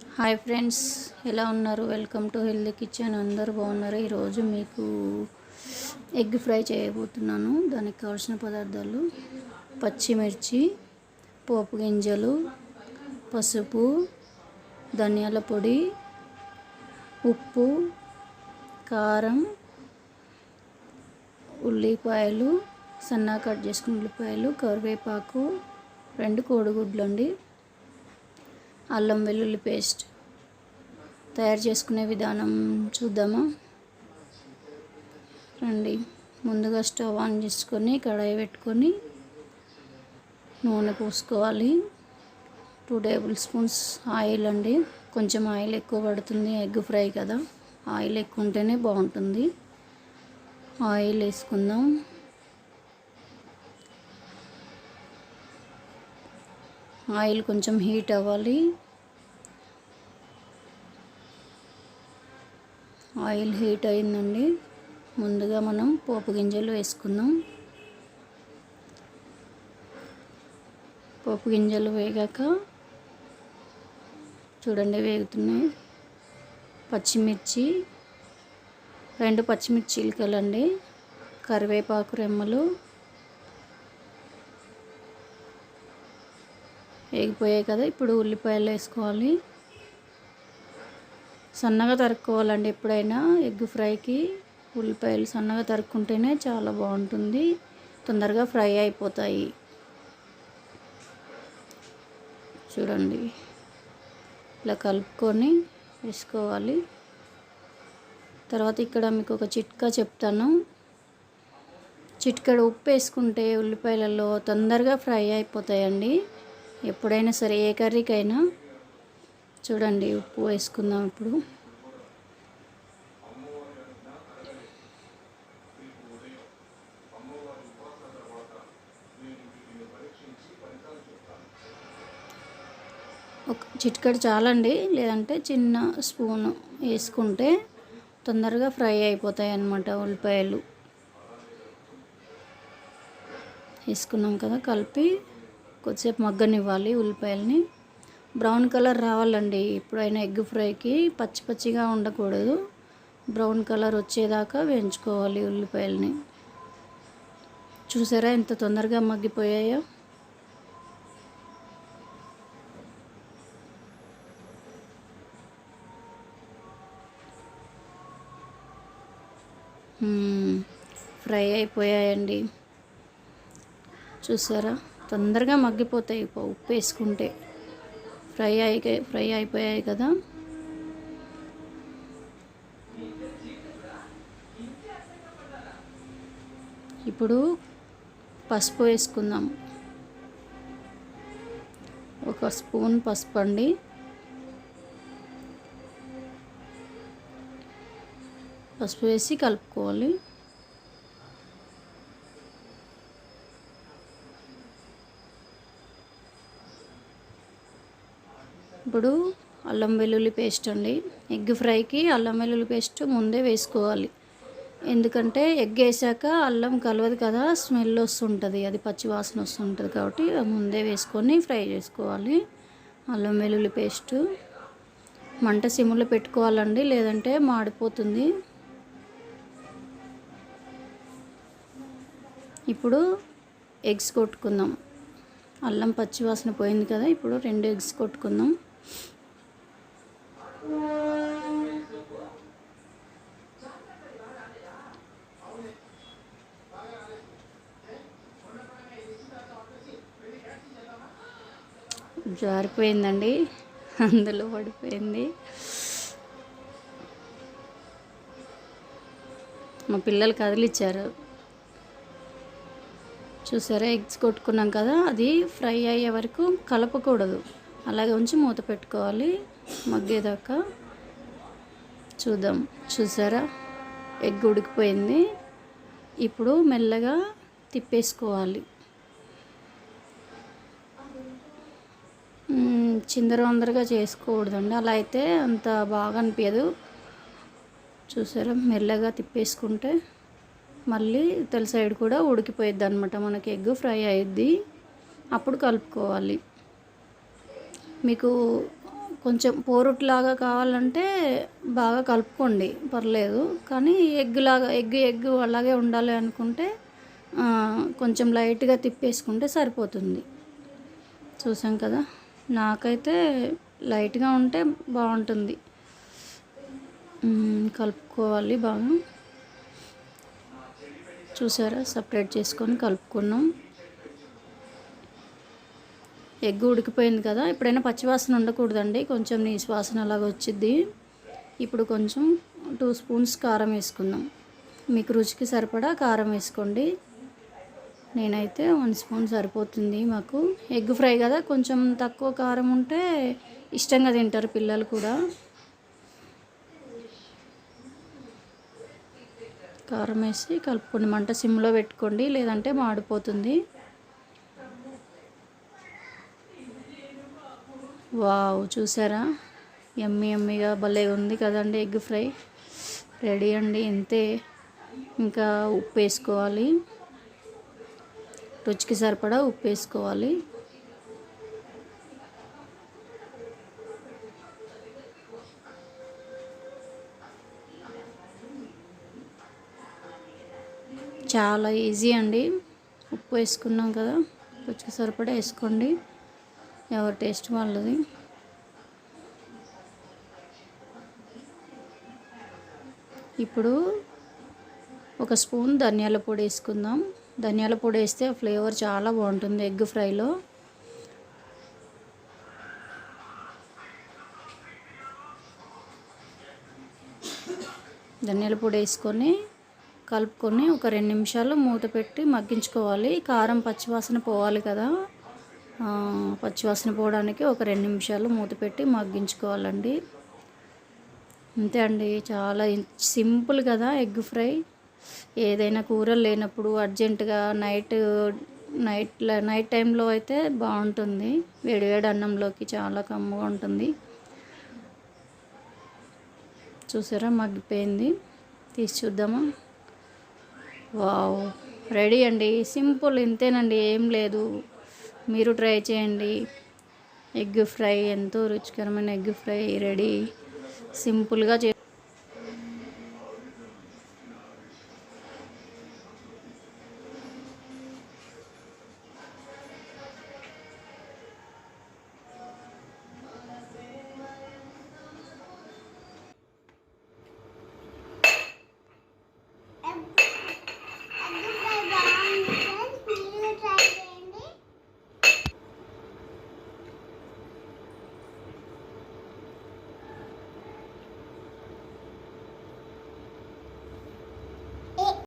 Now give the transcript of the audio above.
Hi friends ఎలా ఉన్నారు? Welcome to healthy kitchen. అందరూ బాగున్నారు? ఈరోజు మీకు ఎగ్ ఫ్రై చేయబోతున్నాను. దానికి కావాల్సిన పదార్థాలు పచ్చిమిర్చి పోపు గింజలు పసుపు ధనియాల పొడి ఉప్పు కారం ఉల్లిపాయలు సన్నగా కట్ చేసుకున్న ఉల్లిపాయలు కరివేపాకు రెండు కోడిగుడ్లు అండి. అల్లం వెల్లుల్లి పేస్ట్ తయారు చేసుకునే విధానం చూద్దామా? రండి. ముందుగా స్టవ్ ఆన్ చేసుకొని కడాయి పెట్టుకొని నూనె పోసుకోవాలి. టూ టేబుల్ స్పూన్స్ ఆయిల్ అండి. కొంచెం ఆయిల్ ఎక్కువ పడుతుంది ఎగ్ ఫ్రై కదా. ఆయిల్ ఎక్కువ ఉంటేనే బాగుంటుంది. ఆయిల్ వేసుకుందాం. ఆయిల్ కొంచెం హీట్ అవ్వాలి. ఆయిల్ హీట్ అయిందండి. ముందుగా మనం పోపు గింజలు వేసుకుందాం. పోపు గింజలు వేగాక చూడండి వేగుతున్నాయి. పచ్చిమిర్చి రెండు పచ్చిమిర్చి చిలుకలండి. కరివేపాకు రెమ్మలు వేగిపోయాయి కదా ఇప్పుడు ఉల్లిపాయలు వేసుకోవాలి. సన్నగా తరుక్కోవాలండి ఎప్పుడైనా ఎగ్ ఫ్రైకి. ఉల్లిపాయలు సన్నగా తరుక్కుంటేనే చాలా బాగుంటుంది. తొందరగా ఫ్రై అయిపోతాయి. చూడండి. ఇలా కలుపుకొని వేసుకోవాలి. తర్వాత ఇక్కడ మీకు ఒక చిట్కా చెప్తాను. చిట్కడ ఉప్పు వేసుకుంటే ఉల్లిపాయలలో తొందరగా ఫ్రై అయిపోతాయండి. ఎప్పుడైనా సరే ఏ కర్రీకైనా చూడండి ఉప్పు వేసుకుందాం ఇప్పుడు. ఒక చిటికెడు చాలండి లేదంటే చిన్న స్పూన్ వేసుకుంటే తొందరగా ఫ్రై అయిపోతాయి అన్నమాట ఉల్లిపాయలు. వేసుకున్నాం కదా కలిపి కొద్దిసేపు మగ్గనివ్వాలి ఉల్లిపాయలని. బ్రౌన్ కలర్ రావాలండి. ఎప్పుడైనా ఎగ్ ఫ్రైకి పచ్చి పచ్చిగా ఉండకూడదు. బ్రౌన్ కలర్ వచ్చేదాకా వేయించుకోవాలి ఉల్లిపాయలని. చూసారా ఎంత తొందరగా మగ్గిపోయాయో? ఫ్రై అయిపోయాయండి. చూసారా? తొందరగా మగ్గిపోతాయి ఉప్పు వేసుకుంటే. ఫ్రై అయి ఫ్రై అయిపోయాయి కదా. ఇప్పుడు పసుపు వేసుకుందాం. ఒక స్పూన్ పసుపు అండి. పసుపు వేసి కలుపుకోవాలి. ఇప్పుడు అల్లం వెల్లుల్లి పేస్ట్ అండి. ఎగ్ ఫ్రైకి అల్లం వెల్లుల్లి పేస్ట్ ముందే వేసుకోవాలి. ఎందుకంటే ఎగ్ వేసాక అల్లం కలవదు కదా స్మెల్ వస్తుంటుంది. అది పచ్చి వాసన వస్తుంటుంది కాబట్టి ముందే వేసుకొని ఫ్రై చేసుకోవాలి. అల్లం వెల్లుల్లి పేస్ట్ మంట సిమ్లో పెట్టుకోవాలండి లేదంటే మాడిపోతుంది. ఇప్పుడు ఎగ్స్ కొట్టుకుందాం. అల్లం పచ్చి వాసన పోయింది కదా ఇప్పుడు రెండు ఎగ్స్ కొట్టుకుందాం. జారిపోయిందండి. అందులో పడిపోయింది. మా పిల్లలు కదిలిచ్చారు. చూసారా ఎగ్స్ కొట్టుకున్నాం కదా అది ఫ్రై అయ్యే వరకు కలపకూడదు. అలాగే ఉంచి మూత పెట్టుకోవాలి. మగ్గేదాకా చూద్దాం. చూసారా? ఎగ్ ఉడికిపోయింది. ఇప్పుడు మెల్లగా తిప్పేసుకోవాలి. చిందరవందరగా చేసుకోకూడదండి. అలా అయితే అంత బాగా అనిపించదు. చూసారా? మెల్లగా తిప్పేసుకుంటే మళ్ళీ తెల సైడ్ కూడా ఉడికిపోయిద్ది అనమాట మనకి ఎగ్ ఫ్రై అయ్యిద్ది అప్పుడు కలుపుకోవాలి. మీకు కొంచెం పోరుట్లాగా కావాలంటే బాగా కలుపుకోండి పర్లేదు. కానీ ఎగ్ లాగా ఎగ్ ఎగ్ అలాగే ఉండాలి అనుకుంటే కొంచెం లైట్గా తిప్పేసుకుంటే సరిపోతుంది. చూసాం కదా? నాకైతే లైట్గా ఉంటే బాగుంటుంది. కలుపుకోవాలి బాగా. చూసారా? సపరేట్ చేసుకొని కలుపుకున్నాం. ఎగ్ ఉడికిపోయింది కదా ఎప్పుడైనా పచ్చివాసన ఉండకూడదండి. కొంచెం నీసు వాసన అలాగ వచ్చింది ఇప్పుడు కొంచెం టూ స్పూన్స్ కారం వేసుకుందాం. మీకు రుచికి సరిపడా కారం వేసుకోండి. నేనైతే వన్ స్పూన్ సరిపోతుంది మాకు. ఎగ్ ఫ్రై కదా కొంచెం తక్కువ కారం ఉంటే ఇష్టంగా తింటారు పిల్లలు కూడా. కారం వేసి కలుపుకోండి. మంట సిమ్లో పెట్టుకోండి లేదంటే మాడిపోతుంది. వావ్ చూసారా? ఎమ్మి ఎమ్మిగా భలే ఉంది కదండి ఎగ్ ఫ్రై. రెడీ అండి ఇంతే. ఇంకా ఉప్పు వేసుకోవాలి. రుచికి సరిపడా ఉప్పు వేసుకోవాలి. చాలా ఈజీ అండి. ఉప్పు వేసుకున్నాం కదా. రుచికి సరిపడా వేసుకోండి. ఎవరి టేస్ట్ వాళ్ళది. ఇప్పుడు ఒక స్పూన్ ధనియాల పొడి వేసుకుందాం. ధనియాల పొడి వేస్తే ఫ్లేవర్ చాలా బాగుంటుంది ఎగ్ ఫ్రైలో. ధనియాల పొడి వేసుకొని కలుపుకొని ఒక రెండు నిమిషాలు మూత పెట్టి మగ్గించుకోవాలి. కారం పచ్చివాసన పోవాలి కదా. పచ్చివాసన పోవడానికి ఒక రెండు నిమిషాలు మూత పెట్టి మగ్గించుకోవాలండి. అంతే అండి చాలా సింపుల్ కదా ఎగ్ ఫ్రై. ఏదైనా కూరలు లేనప్పుడు అర్జెంటుగా నైట్ నైట్ నైట్ టైంలో అయితే బాగుంటుంది. వేడివేడి అన్నంలోకి చాలా కమ్మగా ఉంటుంది. చూసారా మగ్గిపోయింది. తీసి చూద్దామా? వావ్ రెడీ అండి. సింపుల్ ఇంతేనండి ఏం లేదు. మీరు ట్రై చేయండి. ఎగ్ ఫ్రై ఎంతో రుచికరమైన ఎగ్ ఫ్రై రెడీ. సింపుల్గా చే